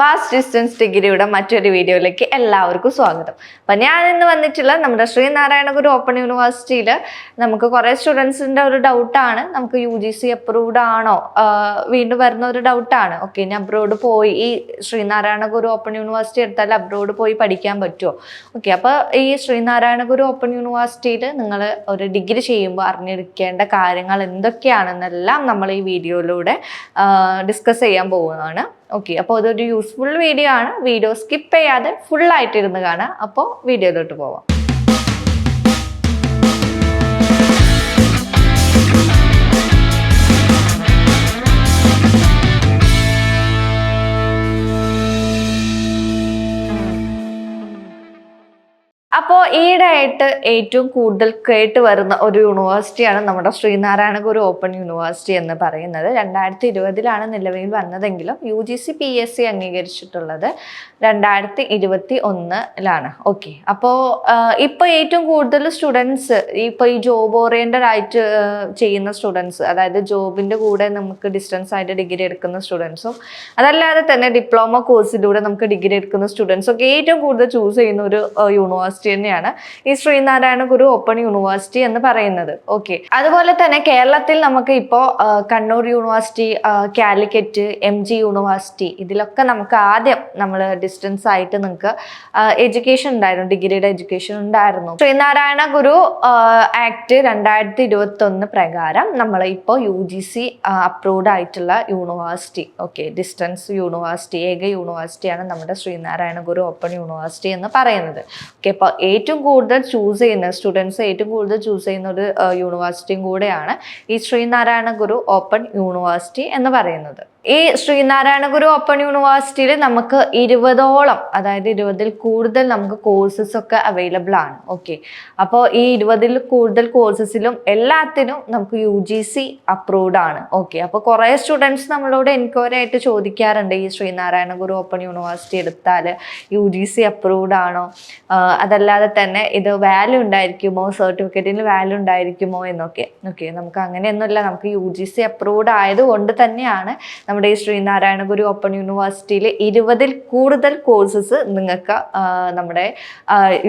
Bass distance ഡിഗ്രിയുടെ മറ്റൊരു വീഡിയോയിലേക്ക് എല്ലാവർക്കും സ്വാഗതം. അപ്പം ഞാൻ ഇന്ന് വന്നിട്ടുള്ള നമ്മുടെ ശ്രീനാരായണ ഗുരു ഓപ്പൺ യൂണിവേഴ്സിറ്റിയിൽ നമുക്ക് കുറേ സ്റ്റുഡൻസിന്റെ ഒരു ഡൗട്ടാണ് നമുക്ക് യു ജി സി അപ്രൂവ്ഡ് ആണോ? വീണ്ടും വരുന്ന ഒരു ഡൗട്ടാണ് ഓക്കെ ഇനി അബ്രോഡ് പോയി ഈ ശ്രീനാരായണ ഗുരു ഓപ്പൺ യൂണിവേഴ്സിറ്റി എടുത്താൽ അബ്രോഡ് പോയി പഠിക്കാൻ പറ്റുമോ ഓക്കെ അപ്പോൾ ഈ ശ്രീനാരായണ ഗുരു ഓപ്പൺ യൂണിവേഴ്സിറ്റിയിൽ നിങ്ങൾ ഒരു ഡിഗ്രി ചെയ്യുമ്പോൾ അറിഞ്ഞിരിക്കേണ്ട കാര്യങ്ങൾ എന്തൊക്കെയാണെന്നെല്ലാം നമ്മൾ ഈ വീഡിയോയിലൂടെ ഡിസ്കസ് ചെയ്യാൻ പോകുന്നതാണ് ഓക്കെ അപ്പോൾ അതൊരു യൂസ്ഫുൾ വീഡിയോ ആണ്. വീഡിയോ സ്കിപ്പ് ചെയ്യാതെ ഇരുന്ന് കാണാം. അപ്പോൾ വീഡിയോയിലോട്ട് പോവാം. അപ്പോൾ ഈയിടെയായിട്ട് ഏറ്റവും കൂടുതൽ കേട്ട് വരുന്ന ഒരു യൂണിവേഴ്സിറ്റിയാണ് നമ്മുടെ ശ്രീനാരായണ ഗുരു ഓപ്പൺ യൂണിവേഴ്സിറ്റി എന്ന് പറയുന്നത്. രണ്ടായിരത്തി ഇരുപതിലാണ് നിലവിൽ വന്നതെങ്കിലും U G C P S C അംഗീകരിച്ചിട്ടുള്ളത് രണ്ടായിരത്തി ഇരുപത്തി ഒന്നിലാണ് ഓക്കെ അപ്പോൾ ഇപ്പോൾ ഏറ്റവും കൂടുതൽ സ്റ്റുഡൻസ് ഇപ്പോൾ ഈ ജോബ് ഓറിയന്റഡ് ആയിട്ട് ചെയ്യുന്ന സ്റ്റുഡൻസ് അതായത് ജോബിന്റെ കൂടെ നമുക്ക് ഡിസ്റ്റൻസ് ആയിട്ട് ഡിഗ്രി എടുക്കുന്ന സ്റ്റുഡൻസും അതല്ലാതെ തന്നെ ഡിപ്ലോമ കോഴ്സിലൂടെ നമുക്ക് ഡിഗ്രി എടുക്കുന്ന സ്റ്റുഡൻസും ഒക്കെ ഏറ്റവും കൂടുതൽ ചൂസ് ചെയ്യുന്ന ഒരു യൂണിവേഴ്സിറ്റി തന്നെയാണ്. ഈ ശ്രീനാരായണ ഗുരു ഓപ്പൺ യൂണിവേഴ്സിറ്റി എന്ന് പറയുന്നത്. ഓക്കെ അതുപോലെ തന്നെ കേരളത്തിൽ നമുക്ക് ഇപ്പോൾ Kannur university Calicut M G university ഇതിലൊക്കെ നമുക്ക് ആദ്യം നമ്മൾ ഡിസ്റ്റൻസ് ആയിട്ട് നിങ്ങൾക്ക് എഡ്യൂക്കേഷൻ ഉണ്ടായിരുന്നു. ഡിഗ്രിയുടെ എഡ്യൂക്കേഷൻ ഉണ്ടായിരുന്നു. ശ്രീനാരായണ ഗുരു ആക്ട് രണ്ടായിരത്തി ഇരുപത്തി ഒന്ന് പ്രകാരം നമ്മൾ ഇപ്പോൾ യു ജി സി അപ്രൂവ്ഡ് ആയിട്ടുള്ള യൂണിവേഴ്സിറ്റി ഓക്കെ ഡിസ്റ്റൻസ് യൂണിവേഴ്സിറ്റി ഏക യൂണിവേഴ്സിറ്റിയാണ് നമ്മുടെ ശ്രീനാരായണ ഗുരു ഓപ്പൺ യൂണിവേഴ്സിറ്റി എന്ന് പറയുന്നത്. ഓക്കെ അപ്പോൾ ഏറ്റവും കൂടുതൽ ചൂസ് ചെയ്യുന്ന സ്റ്റുഡൻസ് ഏറ്റവും കൂടുതൽ ചൂസ് ചെയ്യുന്ന ഒരു യൂണിവേഴ്സിറ്റിയും കൂടെയാണ് ഈ ശ്രീനാരായണ ഗുരു ഓപ്പൺ യൂണിവേഴ്സിറ്റി എന്ന് പറയുന്നത്. ഈ ശ്രീനാരായണ ഗുരു ഓപ്പൺ യൂണിവേഴ്സിറ്റിയിൽ നമുക്ക് ഇരുപതോളം അതായത് ഇരുപതിൽ കൂടുതൽ നമുക്ക് കോഴ്സസ് ഒക്കെ അവൈലബിൾ ആണ്. ഓക്കെ അപ്പോൾ ഈ ഇരുപതിൽ കൂടുതൽ കോഴ്സസിലും എല്ലാത്തിനും നമുക്ക് യു ജി സി അപ്രൂവ്ഡ് ആണ്. ഓക്കെ അപ്പോൾ കുറേ സ്റ്റുഡൻസ് നമ്മളോട് എൻക്വയറി ആയിട്ട് ചോദിക്കാറുണ്ട് ഈ ശ്രീനാരായണ ഗുരു ഓപ്പൺ യൂണിവേഴ്സിറ്റി എടുത്താൽ യു ജി സി അപ്രൂവ്ഡ് ആണോ? അതല്ലാതെ തന്നെ ഇത് വാല്യൂ ഉണ്ടായിരിക്കുമോ? സർട്ടിഫിക്കറ്റിന് വാല്യൂ ഉണ്ടായിരിക്കുമോ എന്നൊക്കെ. ഓക്കെ നമുക്ക് അങ്ങനെയൊന്നുമില്ല. നമുക്ക് യു ജി സി അപ്രൂവ്ഡ് ആയതുകൊണ്ട് തന്നെയാണ് നമ്മുടെ ഈ ശ്രീനാരായണ ഗുരു ഓപ്പൺ യൂണിവേഴ്സിറ്റിയിൽ ഇരുപതിൽ കൂടുതൽ കോഴ്സസ് നിങ്ങൾക്ക് നമ്മുടെ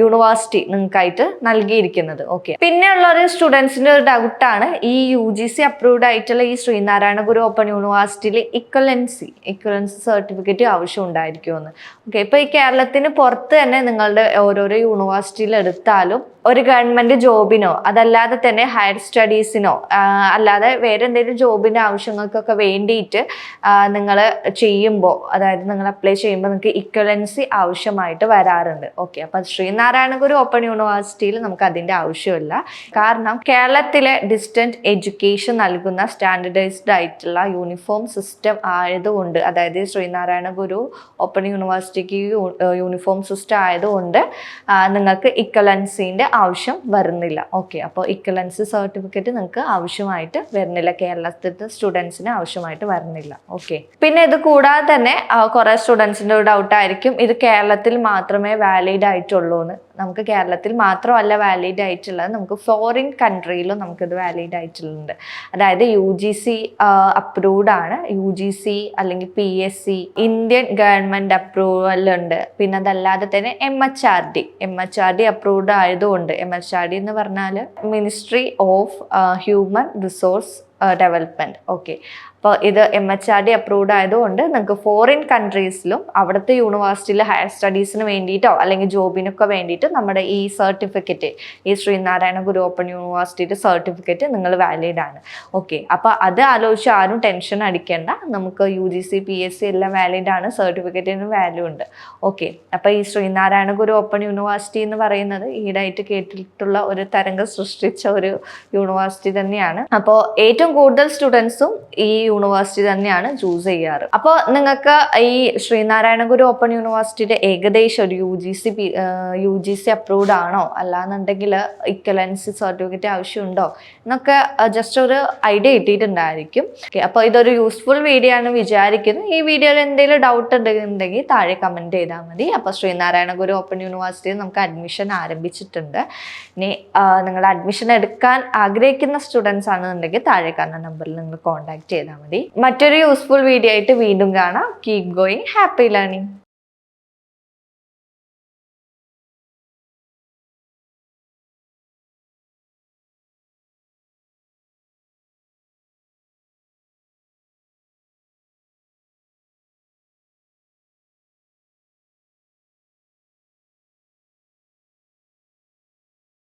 യൂണിവേഴ്സിറ്റി നിങ്ങൾക്കായിട്ട് നൽകിയിരിക്കുന്നത്. ഓക്കെ പിന്നെ ഉള്ള ഒരു സ്റ്റുഡൻസിന്റെ ഒരു ഡൗട്ടാണ് ഈ യു ജി സി അപ്രൂവ്ഡ് ആയിട്ടുള്ള ഈ ശ്രീനാരായണ ഗുരു ഓപ്പൺ യൂണിവേഴ്സിറ്റിയിൽ ഇക്വലൻസി ഇക്വലൻസി സർട്ടിഫിക്കറ്റ് ആവശ്യം ഉണ്ടായിരിക്കുമെന്ന്. ഓക്കെ ഇപ്പോൾ ഈ കേരളത്തിന് പുറത്ത് തന്നെ നിങ്ങളുടെ ഓരോരോ യൂണിവേഴ്സിറ്റിയിൽ എടുത്താലും ഒരു ഗവൺമെന്റ് ജോബിനോ അതല്ലാതെ തന്നെ ഹയർ സ്റ്റഡീസിനോ അല്ലാതെ വേറെ എന്തെങ്കിലും ജോബിന്റെ ആവശ്യങ്ങൾക്കൊക്കെ വേണ്ടിയിട്ട് നിങ്ങൾ ചെയ്യുമ്പോൾ അതായത് നിങ്ങൾ അപ്ലൈ ചെയ്യുമ്പോൾ നിങ്ങൾക്ക് ഇക്വലൻസി ആവശ്യമായിട്ട് വരാറുണ്ട്. ഓക്കെ അപ്പം ശ്രീനാരായണ ഗുരു ഓപ്പൺ യൂണിവേഴ്സിറ്റിയിൽ നമുക്ക് അതിന്റെ ആവശ്യമില്ല. കാരണം കേരളത്തിലെ ഡിസ്റ്റന്റ് എഡ്യൂക്കേഷൻ നൽകുന്ന സ്റ്റാൻഡർഡൈസ്ഡ് ആയിട്ടുള്ള യൂണിഫോം സിസ്റ്റം ആയതുകൊണ്ട് അതായത് ശ്രീനാരായണ ഗുരു ഓപ്പൺ യൂണിവേഴ്സിറ്റിക്ക് യൂണിഫോം സിസ്റ്റം ആയതുകൊണ്ട് നിങ്ങൾക്ക് ഇക്വലൻസിന്റെ ആവശ്യം വരുന്നില്ല. ഓക്കെ അപ്പോൾ ഇക്വലൻസി സർട്ടിഫിക്കറ്റ് നിങ്ങൾക്ക് ആവശ്യമായിട്ട് വരുന്നില്ല. കേരളത്തിലത്തെ സ്റ്റുഡൻസിന് ആവശ്യമായിട്ട് വരുന്നില്ല. ഓക്കെ പിന്നെ ഇത് കൂടാതെ തന്നെ കുറെ സ്റ്റുഡൻസിന്റെ ഒരു ഡൗട്ട് ആയിരിക്കും ഇത് കേരളത്തിൽ മാത്രമേ വാലിഡ് ആയിട്ടുള്ളൂ എന്ന്. നമുക്ക് കേരളത്തിൽ മാത്രമല്ല വാലിഡ് ആയിട്ടുള്ളത് നമുക്ക് ഫോറിൻ കൺട്രിയിലും നമുക്കിത് വാലിഡ് ആയിട്ടുള്ളത്. അതായത് യു ജി സി അപ്രൂവ്ഡ് ആണ്. യു ജി സി അല്ലെങ്കിൽ P S C Indian government approval ഉണ്ട്. പിന്നെ അതല്ലാതെ തന്നെ M H R D M H R D approved ആയതുകൊണ്ട് എം എച്ച് ആർ ഡി എന്ന് പറഞ്ഞാൽ ministry of human resource development okay അപ്പോൾ ഇത് M H R D approved ആയതുകൊണ്ട് നിങ്ങൾക്ക് ഫോറിൻ കൺട്രീസിലും അവിടുത്തെ യൂണിവേഴ്സിറ്റിയിൽ ഹയർ സ്റ്റഡീസിന് വേണ്ടിയിട്ടോ അല്ലെങ്കിൽ ജോബിനൊക്കെ വേണ്ടിയിട്ട് നമ്മുടെ ഈ സർട്ടിഫിക്കറ്റ് ഈ ശ്രീനാരായണ ഗുരു ഓപ്പൺ യൂണിവേഴ്സിറ്റിയുടെ സർട്ടിഫിക്കറ്റ് നിങ്ങൾ വാലിഡ് ആണ്. ഓക്കെ അപ്പോൾ അത് ആലോചിച്ച് ആരും ടെൻഷൻ അടിക്കേണ്ട. നമുക്ക് U G C P S C എല്ലാം വാലിഡ് ആണ്. സർട്ടിഫിക്കറ്റിന് വാല്യൂ ഉണ്ട്. ഓക്കെ അപ്പോൾ ഈ ശ്രീനാരായണ ഗുരു ഓപ്പൺ യൂണിവേഴ്സിറ്റി എന്ന് പറയുന്നത് ഈടായിട്ട് കേട്ടിട്ടുള്ള ഒരു തരംഗം സൃഷ്ടിച്ച ഒരു യൂണിവേഴ്സിറ്റി തന്നെയാണ്. അപ്പോൾ ഏറ്റവും കൂടുതൽ സ്റ്റുഡൻസും ഈ യൂണിവേഴ്സിറ്റി തന്നെയാണ് ചൂസ് ചെയ്യാറ്. അപ്പോൾ നിങ്ങൾക്ക് ഈ ശ്രീനാരായണ ഗുരു ഓപ്പൺ യൂണിവേഴ്സിറ്റിയുടെ ഏകദേശം ഒരു U G C U G C approved ആണോ? അല്ലാന്നുണ്ടെങ്കിൽ ഇക്വലൻസി സർട്ടിഫിക്കറ്റ് ആവശ്യമുണ്ടോ? എന്നൊക്കെ ജസ്റ്റ് ഒരു ഐഡിയ കിട്ടിയിട്ടുണ്ടായിരിക്കും. അപ്പോൾ ഇതൊരു യൂസ്ഫുൾ വീഡിയോ ആണ് വിചാരിക്കുന്നു. ഈ വീഡിയോയിൽ എന്തെങ്കിലും ഡൗട്ട് ഉണ്ടെങ്കിൽ താഴെ കമന്റ് ചെയ്താൽ മതി. അപ്പോൾ ശ്രീനാരായണ ഗുരു ഓപ്പൺ യൂണിവേഴ്സിറ്റിയിൽ നമുക്ക് അഡ്മിഷൻ ആരംഭിച്ചിട്ടുണ്ട്. ഇനി നിങ്ങൾ അഡ്മിഷൻ എടുക്കാൻ ആഗ്രഹിക്കുന്ന സ്റ്റുഡൻസ് ആണെന്നുണ്ടെങ്കിൽ താഴെ കാണുന്ന നമ്പറിൽ നിങ്ങൾ കോൺടാക്ട് ചെയ്താൽ മതി. മറ്റൊരു യൂസ്ഫുൾ വീഡിയോ ആയിട്ട് വീണ്ടും കാണാം. Keep going happy learning